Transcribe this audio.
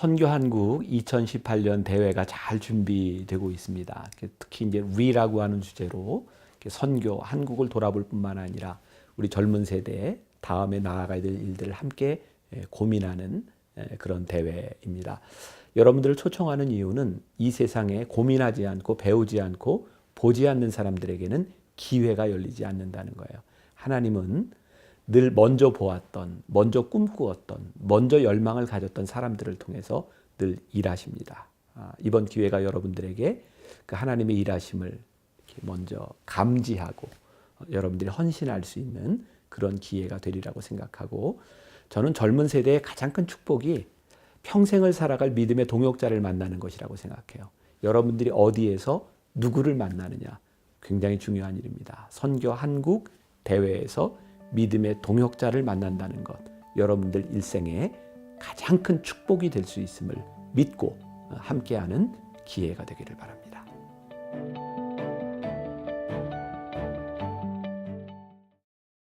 선교 한국 2018년 대회가 잘 준비되고 있습니다. 특히 이제 리라고 하는 주제로 선교 한국을 돌아볼 뿐만 아니라 우리 젊은 세대 다음에 나아가야 될 일들을 함께 예, 고민하는 예, 그런 대회입니다. 여러분들을 초청하는 이유는 이 세상에 고민하지 않고 배우지 않고 보지 않는 사람들에게는 기회가 열리지 않는다는 거예요. 하나님은 늘 먼저 보았던, 먼저 꿈꾸었던, 먼저 열망을 가졌던 사람들을 통해서 늘 일하십니다. 아, 이번 기회가 여러분들에게 그 하나님의 일하심을 먼저 감지하고 어, 여러분들이 헌신할 수 있는 그런 기회가 되리라고 생각하고 저는 젊은 세대의 가장 큰 축복이 평생을 살아갈 믿음의 동역자를 만나는 것이라고 생각해요. 여러분들이 어디에서 누구를 만나느냐 굉장히 중요한 일입니다. 선교 한국 대회에서 믿음의 동역자를 만난다는 것 여러분들 일생에 가장 큰 축복이 될 수 있음을 믿고 함께하는 기회가 되기를 바랍니다.